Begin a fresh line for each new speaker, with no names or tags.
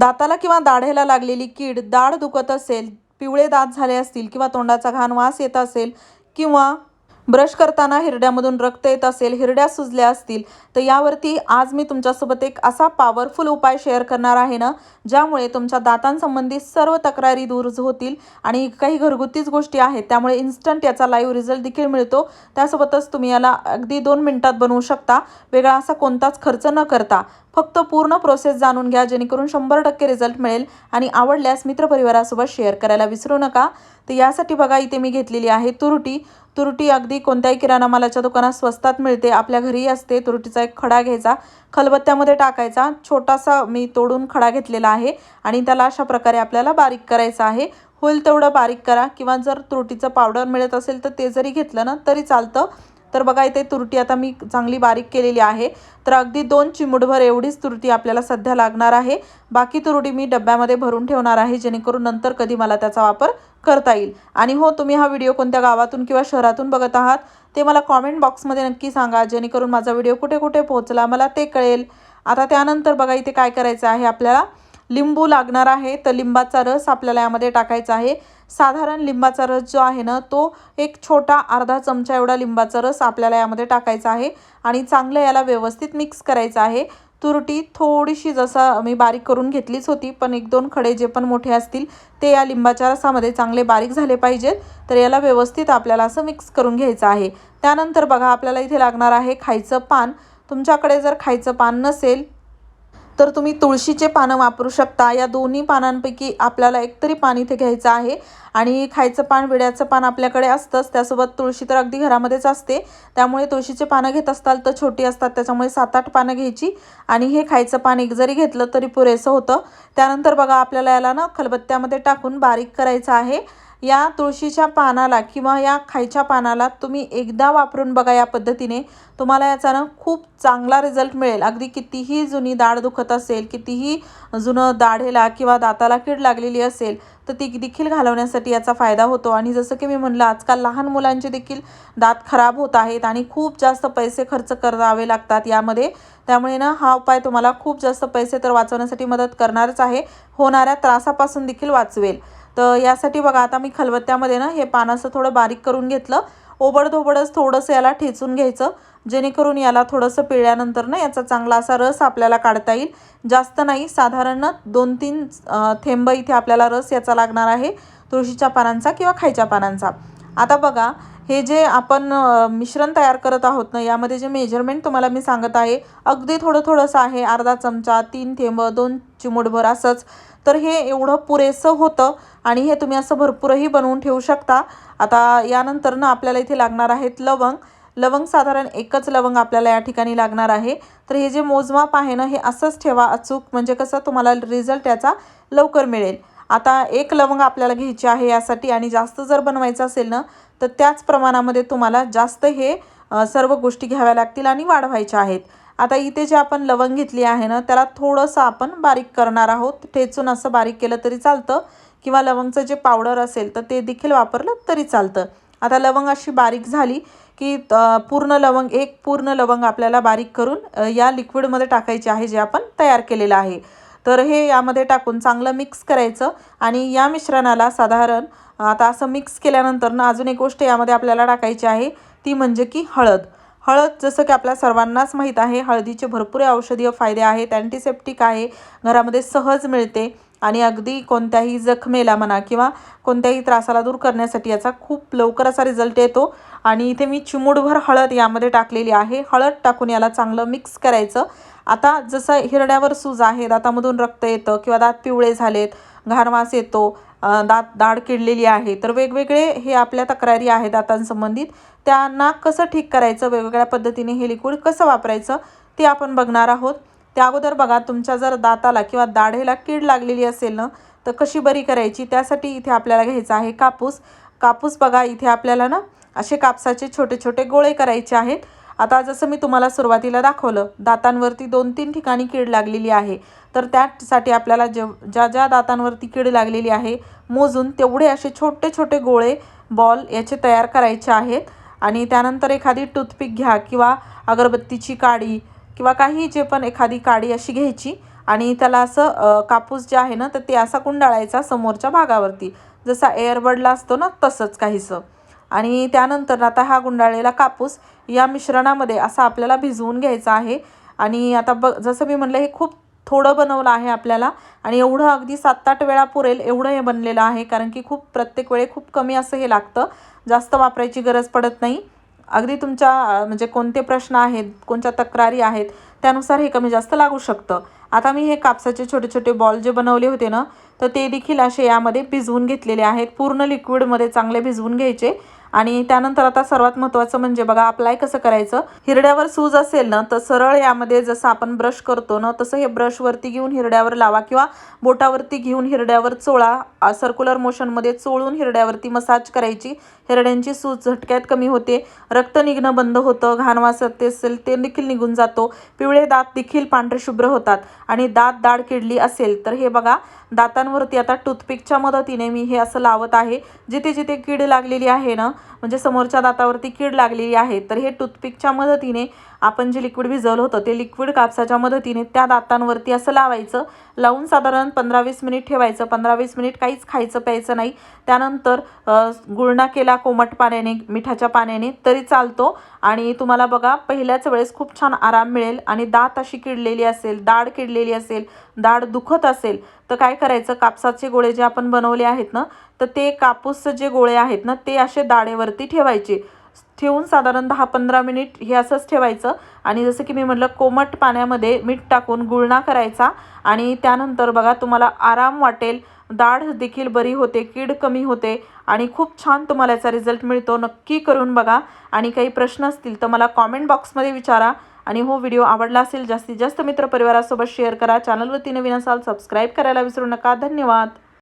दाताला किंवा दाढेला लागलेली कीड दाढ दुखत असेल पिवळे दात झाले असतील किंवा तोंडाचा घाण वास येत असेल किंवा ब्रश करताना हिरड्यामधून रक्त येत असेल हिरड्या सुजल्या असतील तर यावरती आज मी तुमच्यासोबत एक असा पॉवरफुल उपाय शेअर करणार आहे ना ज्यामुळे तुमच्या दातांसंबंधी सर्व तक्रारी दूर होतील आणि काही घरगुतीच गोष्टी आहेत त्यामुळे इन्स्टंट याचा लाईव्ह रिझल्ट देखील मिळतो. त्यासोबतच तुम्ही याला अगदी दोन मिनटात बनवू शकता. वेगळा असा कोणताच खर्च न करता. फक्त पूर्ण प्रोसेस जाणून घ्या जेणेकरून शंभर टक्के रिझल्ट मिळेल आणि आवडल्यास मित्रपरिवारासोबत शेअर करायला विसरू नका. तर यासाठी बघा इथे मी घेतलेली आहे तुरटी. तुरटी अगदी कोणत्याही किराणा मालाच्या दुकानात स्वस्तात मिळते आपल्या घरीही असते. तुरटीचा एक खडा घ्यायचा खलबत्त्यामध्ये टाकायचा. छोटासा मी तोडून खडा घेतलेला आहे आणि त्याला अशा प्रकारे आपल्याला बारीक करायचं आहे. होईल तेवढं बारीक करा किंवा जर तुरटीचं पावडर मिळत असेल तर ते जरी घेतलं ना तरी चालतं. तर बघा इथे तुरटी आता मी चांगली बारीक केलेली आहे. तर अगदी दोन चिमुटभर एवढीच तुरटी आपल्याला सध्या लागणार आहे. बाकी तुरटी मी डब्यामध्ये भरून ठेवणार आहे जेणेकरून नंतर कधी मला त्याचा वापर करता येईल. आणि हो तुम्ही हा व्हिडिओ कोणत्या गावातून किंवा शहरातून बघत आहात ते मला कॉमेंट बॉक्समध्ये नक्की सांगा जेणेकरून माझा व्हिडिओ कुठे कुठे पोहोचला मला ते कळेल. आता त्यानंतर बघा इथे काय करायचं आहे आपल्याला लिंबू लागणार आहे. तर लिंबाचा रस आपल्याला यामध्ये टाकायचा आहे. साधारण लिंबाचा रस जो आहे ना तो एक छोटा अर्धा चमचा एवढा लिंबाचा रस आपल्याला यामध्ये टाकायचा आहे आणि चांगलं याला व्यवस्थित मिक्स करायचं आहे. तुरटी थोडीशी जसं मी बारीक करून घेतलीच होती पण एक दोन खडे जे पण मोठे असतील ते या लिंबाच्या रसामध्ये चांगले बारीक झाले पाहिजेत. तर याला व्यवस्थित आपल्याला असं मिक्स करून घ्यायचं आहे. त्यानंतर बघा आपल्याला इथे लागणार आहे खायचं पान. तुमच्याकडे जर खायचं पान नसेल तर तुम्ही तुळशीचे पानं वापरू शकता. या दोन्ही पानांपैकी आपल्याला एकतरी पान इथे घ्यायचं आहे. आणि खायचं पान विड्याचं पान आपल्याकडे असतंच. त्यासोबत तुळशी तर अगदी घरामध्येच असते. त्यामुळे तुळशीचे पानं घेत असताल तर छोटी असतात. त्याच्यामुळे सात आठ पानं घ्यायची. आणि हे खायचं पान एक जरी घेतलं तरी पुरेसं होतं. त्यानंतर बघा आपल्याला याला ना खलबत्त्यामध्ये टाकून बारीक करायचं आहे. या तुळशीच्या पानाला किंवा या खायच्या पानाला तुम्ही एकदा वापरून बघा या पद्धतीने. तुम्हाला याचा ना खूप चांगला रिझल्ट मिळेल. अगदी कितीही जुनी दाढ दुखत असेल कितीही जुनं दाढेला किंवा दाताला कीड लागलेली असेल तर ती देखील घालवण्यासाठी याचा फायदा होतो. आणि जसं की मी म्हणलं आजकाल लहान मुलांचे देखील दात खराब होत आहेत आणि खूप जास्त पैसे खर्च करावे लागतात यामध्ये. त्यामुळे ना हा उपाय तुम्हाला खूप जास्त पैसे तर वाचवण्यासाठी मदत करणारच आहे. होणाऱ्या त्रासापासून देखील वाचवेल. तर यासाठी बघा आता मी खलबत्त्यामध्ये ना हे पान असं थोडं बारीक करून घेतलं. ओबडधोबडच थोडंसं याला ठेचून घ्यायचं. जेणेकरून याला थोडंसं पिळल्यानंतर ना याचा चांगला असा रस आपल्याला काढता येईल. जास्त नाही साधारण दोन तीन थेंब इथे आपल्याला रस याचा लागणार आहे. तुळशीच्या पानांचा किंवा खायच्या पानांचा. आता बघा हे जे आपण मिश्रण तयार करत आहोत ना यामध्ये जे मेजरमेंट तुम्हाला मी सांगत आहे अगदी थोडं थोडंसं आहे. अर्धा चमचा तीन थेंब दोन चिमूटभर असंच. तर हे एवढं पुरेसं होतं आणि हे तुम्ही असं भरपूरही बनवून ठेवू शकता. आता यानंतर ना आपल्याला इथे लागणार आहेत लवंग. लवंग साधारण एकच लवंग आपल्याला या ठिकाणी लागणार आहे. तर हे जे मोजमाप आहे ना हे असंच ठेवा. अचूक म्हणजे कसं तुम्हाला रिझल्ट याचा लवकर मिळेल. आता एक लवंग आपल्याला घ्यायची आहे यासाठी आणि जास्त जर बनवायचं असेल ना तर त्याच प्रमाणामध्ये तुम्हाला जास्त हे सर्व गोष्टी घ्याव्या लागतील आणि वाढवायच्या आहेत. आता इथे जे आपण लवंग घेतली आहे ना त्याला थोडंसं आपण बारीक करणार आहोत. ठेचून असं बारीक केलं तरी चालतं. किंवा लवंगचं जे पावडर असेल तर ते देखील वापरलं तरी चालतं. आता लवंग अशी बारीक झाली की पूर्ण लवंग एक पूर्ण लवंग आपल्याला बारीक करून या लिक्विडमध्ये टाकायचे आहे जे आपण तयार केलेलं आहे. तर हे यामध्ये टाकून चांगलं मिक्स करायचं आणि या मिश्रणाला साधारण आता असं मिक्स केल्यानंतर ना अजून एक गोष्ट यामध्ये आपल्याला टाकायची आहे ती म्हणजे की हळद. हळद जसं की आपल्या सर्वांनाच माहीत आहे हळदीचे भरपूर औषधीय फायदे आहेत अँटीसेप्टिक आहे घरामध्ये सहज मिळते आणि अगदी कोणत्याही जखमेला म्हणा किंवा कोणत्याही त्रासाला दूर करण्यासाठी याचा खूप लवकर असा रिझल्ट येतो. आणि इथे मी चिमूडभर हळद यामध्ये टाकलेली आहे. हळद टाकून याला चांगलं मिक्स करायचं. आता जसं हिरड्यावर सूज आहे दातामधून रक्त येतं किंवा दात पिवळे झालेत घारवास येतो दात दाढ किडलेली आहे. तर वेगवेगळे हे आपल्या तक्रारी आहे दातांसंबंधित. त्यांना कसं ठीक करायचं वेगवेगळ्या पद्धतीने हे लिक्विड कसं वापरायचं ते आपण बघणार आहोत. त्या अगोदर बघा तुमच्या जर दाताला किंवा दाढेला कीड लागलेली असेल ना तर कशी बरी करायची? त्यासाठी इथे आपल्याला घ्यायचा आहे कापूस. कापूस बघा इथे आपल्याला ना असे कापसाचे छोटे छोटे गोळे करायचे आहेत. आता जसं मी तुम्हाला सुरुवातीला दाखवलं दातांवरती दोन तीन ठिकाणी कीड लागलेली आहे. तर त्यासाठी आपल्याला जे ज्या ज्या दातांवरती कीड लागलेली आहे मोजून तेवढे असे छोटे छोटे गोळे बॉल याचे तयार करायचे आहेत. आणि त्यानंतर एखादी टूथपिक घ्या किंवा अगरबत्तीची काडी किंवा काही जे पण एखादी काडी अशी घ्यायची आणि त्याला असं कापूस जे आहे ना तर ते असा कुंडाळायचा समोरच्या भागावरती. जसा एअरबडला असतो ना तसंच काहीसं. आणि त्यानंतर आता हा गुंडाळलेला कापूस या मिश्रणामध्ये असा आपल्याला भिजवून घ्यायचा आहे. आणि आता ब जसं मी म्हणलं हे खूप थोडं बनवलं आहे आपल्याला. आणि एवढं अगदी सात आठ वेळा पुरेल एवढं हे बनलेलं आहे कारण की खूप प्रत्येक वेळे खूप कमी असं हे लागतं. जास्त वापरायची गरज पडत नाही. अगदी तुमच्या म्हणजे कोणते प्रश्न आहेत कोणत्या तक्रारी आहेत त्यानुसार हे कमी जास्त लागू शकतं. आता मी हे कापसाचे छोटे छोटे बॉल जे बनवले होते ना तर ते देखील असे यामध्ये भिजवून घेतलेले आहेत. पूर्ण लिक्विडमध्ये चांगले भिजवून घ्यायचे. आणि त्यानंतर आता सर्वात महत्त्वाचं म्हणजे बघा अप्लाय कसं करायचं? हिरड्यावर सूज असेल ना तर सरळ यामध्ये जसं आपण ब्रश करतो ना तसं हे ब्रशवरती घेऊन हिरड्यावर लावा किंवा बोटावरती घेऊन हिरड्यावर चोळा. सर्क्युलर मोशनमध्ये चोळून हिरड्यावरती मसाज करायची. हिरड्यांची सूज झटक्यात कमी होते. रक्त निघणं बंद होतं. घाणवास ते असेल ते देखील निघून जातो. पिवळे दात देखील पांढरे शुभ्र होतात. आणि दात दाढ किडली असेल तर हे बघा दातांवरती आता टूथपिकच्या मदतीने मी हे असं लावत आहे. जिथे जिथे कीड लागलेली आहे ना म्हणजे समोरच्या दातावरती कीड लागलेली आहे तर हे टूथपिकच्या मदतीने आपण जे लिक्विड भिजवलं होतं ते लिक्विड कापसाच्या मदतीने त्या दातांवरती असं लावायचं. लावून साधारण पंधरा वीस मिनिट ठेवायचं. पंधरा वीस मिनिट काहीच खायचं प्यायचं नाही. त्यानंतर गुळणा केला कोमट पाण्याने मिठाच्या पाण्याने तरी चालतो. आणि तुम्हाला बघा पहिल्याच वेळेस खूप छान आराम मिळेल. आणि दात अशी किडलेली असेल दाढ किडलेली असेल दाढ दुखत असेल तर काय करायचं? कापसाचे गोळे जे आपण बनवले आहेत ना तर ते कापूस जे गोळे आहेत ना ते असे दाढेवरती ठेवायचे. ठेवून साधारण दहा पंधरा मिनिट हे असंच ठेवायचं. आणि जसं की मी म्हटलं कोमट पाण्यामध्ये मीठ टाकून गुळणा करायचा. आणि त्यानंतर बघा तुम्हाला आराम वाटेल. दाढ देखील बरी होते कीड कमी होते. आणि खूप छान तुम्हाला याचा रिझल्ट मिळतो. नक्की करून बघा. आणि काही प्रश्न असतील तर मला कॉमेंट बॉक्समध्ये विचारा. आणि हो व्हिडिओ आवडला असेल जास्तीत जास्त मित्रपरिवारासोबत शेअर करा. चॅनलवरती नवीन असाल सबस्क्राईब करायला विसरू नका. धन्यवाद.